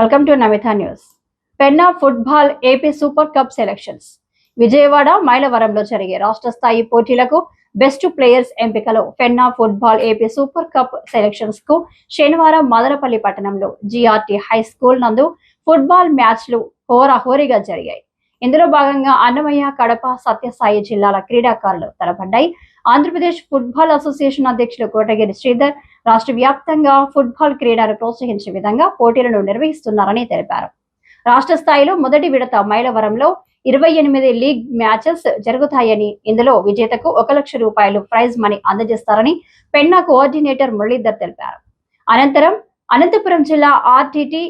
Welcome to Namita news Penna football AP super cup selections Vijayawada మైలవరంలో జరిగే రాష్ట్ర స్థాయి పోటీలకు బెస్ట్ ప్లేయర్స్ ఎంపికలో Penna football AP super cup సెలక్షన్స్కు శనివారం మదనపల్లి పట్టణంలో జిఆర్టి హై స్కూల్ నందు ఫుట్బాల్ మ్యాచ్లు హోరాహోరీగా జరిగాయి. ఇందులో భాగంగా అన్నమయ్య కడప సత్యసాయి జిల్లాల క్రీడాకారులు తలపడ్డాయి. ఆంధ్రప్రదేశ్ ఫుట్బాల్ అసోసియేషన్ అధ్యక్షులు కోటగిరి శ్రీధర్ రాష్ట్ర వ్యాప్తంగా ఫుట్బాల్ క్రీడను ప్రోత్సహించే విధంగా పోటీలను నిర్వహిస్తున్నారని తెలిపారు. రాష్ట్ర స్థాయిలో మొదటి విడత మైలవరంలో ఇరవై ఎనిమిది లీగ్ మ్యాచెస్ జరుగుతాయని ఇందులో విజేతకు ఒక లక్ష రూపాయలు ప్రైజ్ మనీ అందజేస్తారని పెన్నా కోఆర్డినేటర్ మురళీధర్ తెలిపారు. అనంతరం అనంతపురం జిల్లా ఆర్టీటీ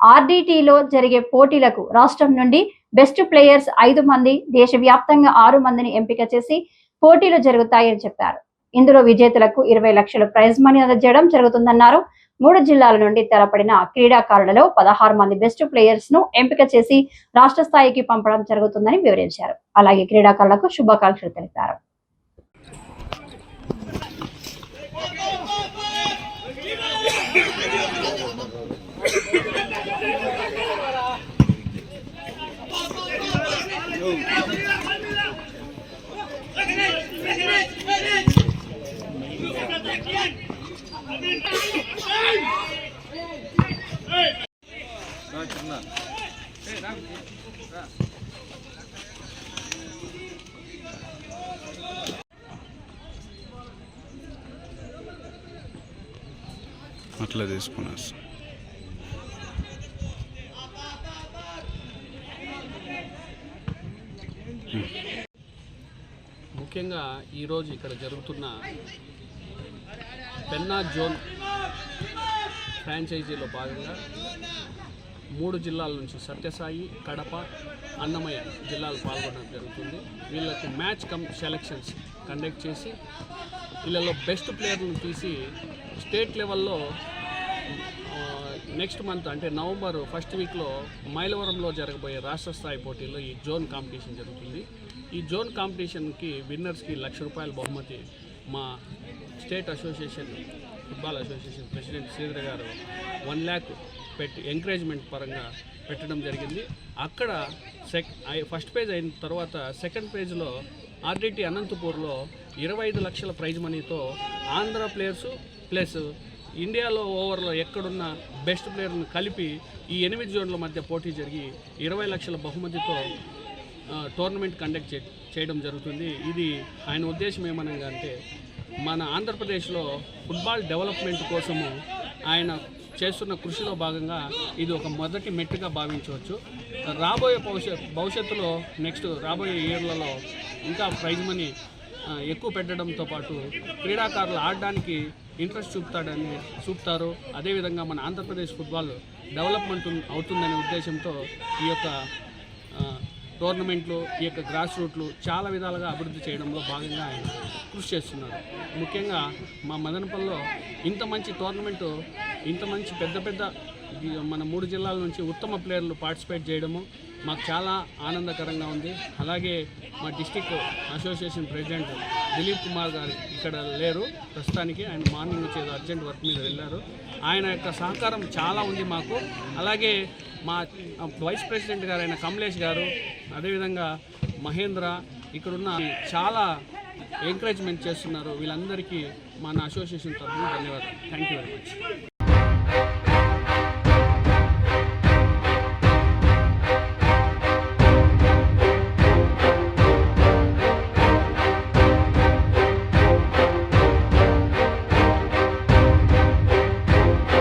ఆర్డీటీలో జరిగే పోటీలకు రాష్ట్రం నుండి బెస్ట్ ప్లేయర్స్ ఐదు మంది దేశవ్యాప్తంగా ఆరు మందిని ఎంపిక చేసి పోటీలు జరుగుతాయని చెప్పారు. ఇందులో విజేతలకు ఇరవై లక్షల ప్రైజ్ మనీ అందజేయడం జరుగుతుందన్నారు. మూడు జిల్లాల నుండి తెరపడిన క్రీడాకారులలో పదహారు మంది బెస్ట్ ప్లేయర్స్ను ఎంపిక చేసి రాష్ట్ర స్థాయికి పంపడం జరుగుతుందని వివరించారు. అలాగే క్రీడాకారులకు శుభాకాంక్షలు తెలిపారు. అట్లా తీసుకున్నారు ముఖ్యంగా ఈరోజు ఇక్కడ జరుగుతున్న పెన్నా జోన్ ఫ్రాంచైజీలో భాగంగా మూడు జిల్లాల నుంచి సత్యసాయి కడప అన్నమయ్య జిల్లాలు పాల్గొనడం జరుగుతుంది. వీళ్ళకి మ్యాచ్ కమ్ సెలక్షన్స్ కండక్ట్ చేసి వీళ్ళలో బెస్ట్ ప్లేయర్లను తీసి స్టేట్ లెవెల్లో నెక్స్ట్ మంత్ అంటే నవంబర్ ఫస్ట్ వీక్లో మైలవరంలో జరగబోయే రాష్ట్ర స్థాయి పోటీల్లో ఈ జోన్ కాంపిటీషన్ జరుగుతుంది. ఈ జోన్ కాంపిటీషన్కి విన్నర్స్కి లక్ష రూపాయల బహుమతి మా state association football association president Sridhar గారు వన్ ల్యాక్ పెట్టి ఎంకరేజ్మెంట్ పరంగా పెట్టడం జరిగింది. అక్కడ సెక్ ఫస్ట్ పేజ్ అయిన తర్వాత సెకండ్ పేజ్లో ఆర్డిటి అనంతపూర్లో ఇరవై ఐదు లక్షల ప్రైజ్ మనీతో ఆంధ్ర ప్లేయర్సు ప్లస్ ఇండియాలో ఓవర్లో ఎక్కడున్న బెస్ట్ ప్లేయర్ను కలిపి ఈ ఎనిమిది జోన్ల మధ్య పోటీ జరిగి ఇరవై లక్షల బహుమతితో టోర్నమెంట్ కండక్ట్ చే చేయడం జరుగుతుంది. ఇది ఆయన ఉద్దేశం ఏమనగా అంటే మన ఆంధ్రప్రదేశ్లో ఫుట్బాల్ డెవలప్మెంట్ కోసము ఆయన చేస్తున్న కృషిలో భాగంగా ఇది ఒక మొదటి మెట్టుగా భావించవచ్చు. రాబోయే భవిష్యత్ భవిష్యత్తులో నెక్స్ట్ రాబోయే ఇయర్లలో ఇంకా ప్రైజ్ మనీ ఎక్కువ పెట్టడంతో పాటు క్రీడాకారులు ఆడడానికి ఇంట్రెస్ట్ చూపుతాడని చూపుతారు అదేవిధంగా మన ఆంధ్రప్రదేశ్ ఫుట్బాల్ డెవలప్మెంట్ అవుతుందనే ఉద్దేశంతో ఈ యొక్క టోర్నమెంట్లు ఈ యొక్క గ్రాస్ రూట్లు చాలా విధాలుగా అభివృద్ధి చేయడంలో భాగంగా ఆయన కృషి చేస్తున్నారు. ముఖ్యంగా మా మదనపల్లిలో ఇంత మంచి టోర్నమెంటు ఇంత మంచి పెద్ద పెద్ద మన మూడు జిల్లాల నుంచి ఉత్తమ ప్లేయర్లు పార్టిసిపేట్ చేయడము మాకు చాలా ఆనందకరంగా ఉంది. అలాగే మా district association president Dilip Kumar గారు ఇక్కడ లేరు. ప్రస్తుతానికి ఆయన మార్నింగ్ వచ్చేది అర్జెంట్ వర్క్ మీద వెళ్ళారు. ఆయన యొక్క సహకారం చాలా ఉంది మాకు. అలాగే మా వైస్ ప్రెసిడెంట్ గారైన కమలేష్ గారు అదేవిధంగా మహేంద్ర ఇక్కడున్న చాలా ఎంకరేజ్మెంట్ చేస్తున్నారు. వీళ్ళందరికీ మన అసోసియేషన్ తరఫున ధన్యవాదాలు. Thank you very much